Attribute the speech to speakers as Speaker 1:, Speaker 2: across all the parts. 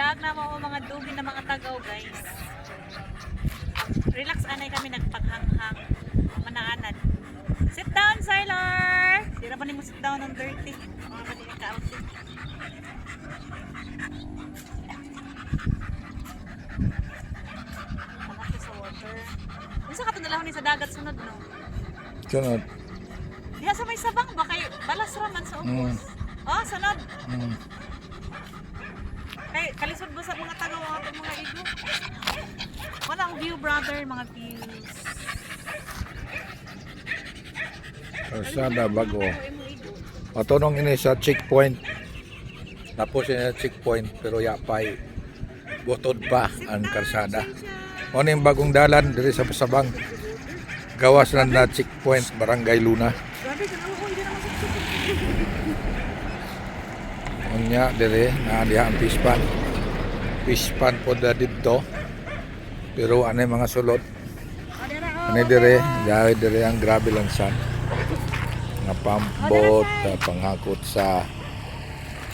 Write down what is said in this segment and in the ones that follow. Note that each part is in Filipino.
Speaker 1: vlog na mo mga dugi na mga tagaw guys. Relax anay kami nagpaghanghang. Manaanad. Sit down, Sailor! Di na ba mo sit down ng dirty? Mga ni ka Anak sa water. Isa ka to ni sa dagat sunod no?
Speaker 2: Sunod.
Speaker 1: Diha sa may sabang ba kay balas raman sa ubos. Oh, sunod.
Speaker 2: Mm.
Speaker 1: Kay kalisod ba sa mga tagaw ang ating mga igo? Walang view brother, mga views.
Speaker 2: Karsada bago.
Speaker 1: Imong igo.
Speaker 2: Patunong ini sa checkpoint. Tapos ini sa checkpoint pero yapay butod pa ang karsada. Ano yung bagong dalan diri sa Pasabang. Gawas na na checkpoint Barangay Luna.
Speaker 1: Grabe, ganawa ko, hindi naman sa
Speaker 2: Unya dire na diha ang pispan. Pispan po da dito. Pero ano mga sulod? Ano dire, dahil dire ang grabe lansan. Nga pambot, uh, panghakot sa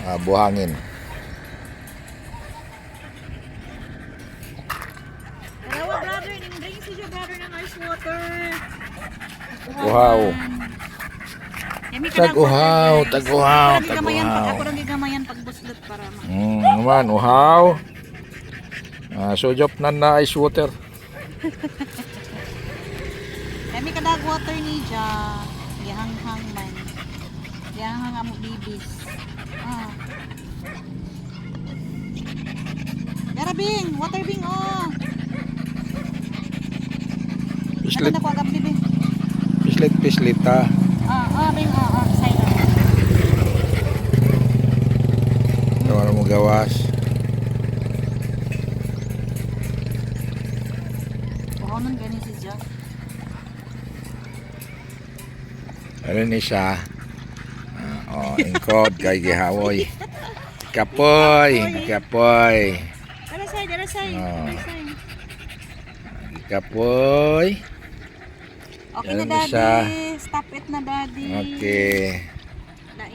Speaker 2: ah, buhangin. Wow. Tag-uhaw, tag-uhaw, tag-uhaw.
Speaker 1: Ako lang gigamayan pag buslot para ma.
Speaker 2: Hmm, naman, uhaw. Ah, sujop na na ice water.
Speaker 1: Yami ka dag water ni Ja. Gihanghang man. Gihanghang amo bibis. Ah. Yara Bing, water Bing oh. Ano
Speaker 2: Pislit,
Speaker 1: na ko agap ni Bing?
Speaker 2: pislit, pislit ah.
Speaker 1: Ah, ah ah.
Speaker 2: Gawa mo gawas.
Speaker 1: Wow, nun gani si Ja.
Speaker 2: Ano ni siya? Ah, oh, ingkod kay gihawoy. Kapoy, kapoy.
Speaker 1: Dara say, dara say.
Speaker 2: Ah.
Speaker 1: Dara say.
Speaker 2: Kapoy.
Speaker 1: Okay
Speaker 2: Yan
Speaker 1: na
Speaker 2: na
Speaker 1: daddy.
Speaker 2: siya.
Speaker 1: Stop it na daddy.
Speaker 2: Okay.